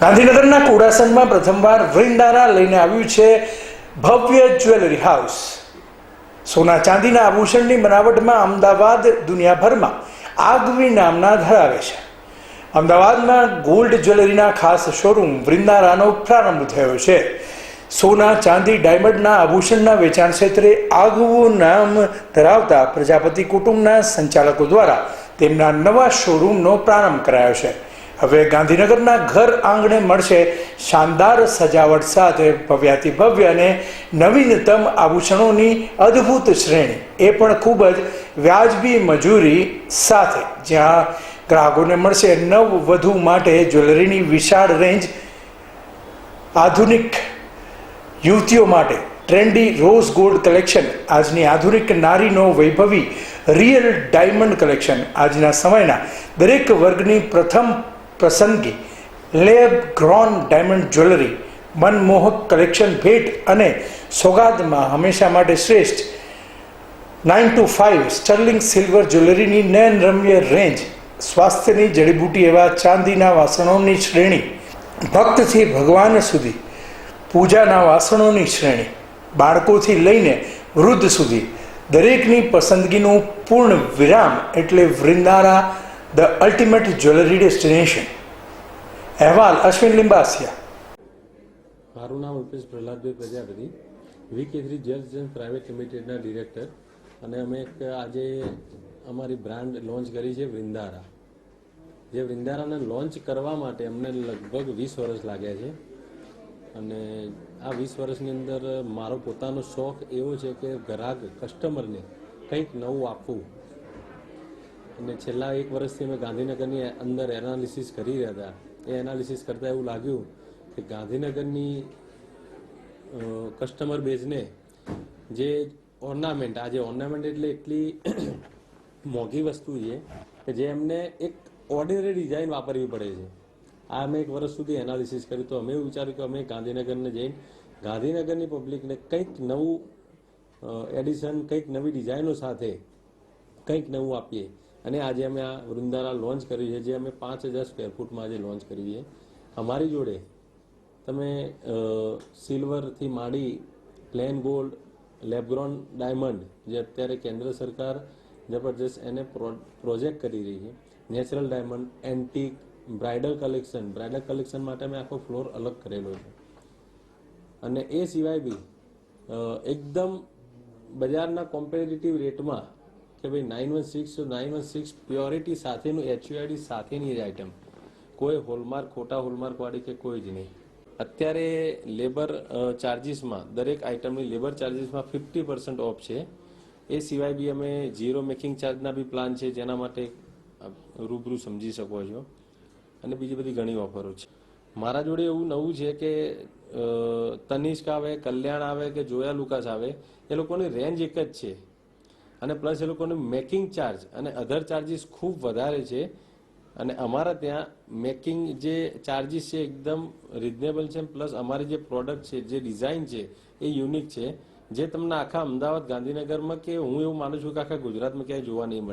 ગાંધીનગરના કુડાસનમાં પ્રથમવાર વૃંદારા લઈને આવ્યું છે ભવ્ય જ્વેલરી હાઉસ. સોના ચાંદીના આભૂષણની બનાવટમાં અમદાવાદ દુનિયાભરમાં આગવી નામના ધરાવે છે. અમદાવાદમાં ગોલ્ડ જ્વેલરીના ખાસ શોરૂમ વૃંદારાનો પ્રારંભ થયો છે. સોના ચાંદી ડાયમંડના આભૂષણના વેચાણ ક્ષેત્રે આગવું નામ ધરાવતા પ્રજાપતિ કુટુંબના સંચાલકો દ્વારા તેમના નવા શોરૂમનો પ્રારંભ કરાયો છે. હવે ગાંધીનગરના ઘર આંગણે મળશે શાનદાર સજાવટ સાથે ભવ્યાતિ ભવ્ય અને નવીનતમ આભૂષણોની અદ્ભુત શ્રેણી. એ પણ ખૂબ જ વ્યાજબી મજૂરી સાથે. જ્યાં ગ્રાહકોને મળશે નવ વધુ માટે જ્વેલરીની વિશાળ રેન્જ. આધુનિક યુવતીઓ માટે ટ્રેન્ડી રોઝ ગોલ્ડ કલેક્શન. આજની આધુનિક નારીનો વૈભવી રિયલ ડાયમંડ કલેક્શન. આજના સમયના દરેક વર્ગની પ્રથમ પસંદગી લેબ ગ્રોન ડાયમંડ જ્વેલરી, મનમોહક કલેક્શન ભેટ અને સોગાદમાં હંમેશા માટે શ્રેષ્ઠ nine two five sterling silver જ્વેલરીની નયનરમ્ય રેન્જ, સ્વાસ્થ્યની જડીબૂટી એવા ચાંદીના વાસણોની શ્રેણી, ભક્તથી ભગવાન સુધી, પૂજાના વાસણોની શ્રેણી, બાળકોથી લઈને વૃદ્ધ સુધી, દરેકની પસંદગીનું પૂર્ણ વિરામ એટલે Vrundara the ultimate jewellery destination અહેવાલ અશ્વિન લિંબાસિયા મારું નામ Rupesh Prahladbhai Prajapati, V Kesari jewels and private લિમિટેડના ડિરેક્ટર અને અમે એક આજે અમારી બ્રાન્ડ લોન્ચ કરી છે વૃંદારા. જે વૃંદારાને લોન્ચ કરવા માટે અમને લગભગ વીસ વર્ષ લાગ્યા છે અને આ વીસ વર્ષની અંદર મારો પોતાનો શોખ એવો છે કે ગ્રાહક કસ્ટમરને કંઈક નવું આપવું. અને છેલ્લા એક વર્ષથી અમે ગાંધીનગરની અંદર એનાલિસિસ કરી રહ્યા હતા. એ એનાલિસિસ કરતાં એવું લાગ્યું કે ગાંધીનગરની કસ્ટમર બેઝને જે ઓર્નામેન્ટ આજે ઓર્નામેન્ટ એટલે એટલી મોંઘી વસ્તુ છે કે જે એમને એક ઓર્ડિનરી ડિઝાઇન વાપરવી પડે છે. આ અમે એક વર્ષ સુધી એનાલિસિસ કર્યું તો અમે વિચાર્યું કે અમે ગાંધીનગરને જઈને ગાંધીનગરની પબ્લિકને કંઈક નવું એડિશન કંઈક નવી ડિઝાઇનો સાથે કંઈક નવું આપીએ. અને આજે અમે આ વૃંદારા લોન્ચ કરી છે, જે અમે પાંચ હજાર સ્ક્વેર ફૂટમાં આજે લોન્ચ કરી છે. અમારી જોડે તમે સિલ્વરથી માંડી પ્લેન ગોલ્ડ લેબ્રોન ડાયમંડ જે અત્યારે કેન્દ્ર સરકાર જબરજસ્ત એને પ્રોજેક્ટ કરી રહી છે. Natural diamond antique bridal collection bridal collection માટે મેં આખો ફ્લોર અલગ કરેલો છે. અને એ સિવાય બી એકદમ બજારના કોમ્પિટેટિવ રેટમાં કે ભાઈ nine one six nine one six purity સાથેનું એચયુઆઈડી સાથેની જ આઇટમ કોઈ હોલમાર્ક ખોટા હોલમાર્ક વાળી કે કોઈ જ નહીં. અત્યારે લેબર ચાર્જીસમાં દરેક આઇટમની લેબર ચાર્જીસમાં ફિફ્ટી પર્સન્ટ ઓફ છે. એ સિવાય બી અમે ઝીરો મેકિંગ ચાર્જના બી પ્લાન છે, જેના માટે રૂબરૂ સમજી શકો છો. અને બીજી બધી ઘણી ઓફરો છે. મારા જોડે એવું નવું છે કે તનિષ્ક આવે, કલ્યાણ આવે કે જોયા લુકાસ આવે, એ લોકોની રેન્જ એક જ છે. અને પ્લસ એ લોકોને મેકિંગ ચાર્જ અને અધર ચાર્જીસ ખૂબ વધારે છે. અને અમારા ત્યાં મેકિંગ જે ચાર્જીસ છે એકદમ રિઝનેબલ છે. પ્લસ અમારી જે પ્રોડક્ટ છે, જે ડિઝાઇન છે, એ યુનિક છે. જે તમને આખા અમદાવાદ ગાંધીનગરમાં કે હું એવું માનું છું કે આખા ગુજરાતમાં ક્યાંય જોવા નહીં મળે.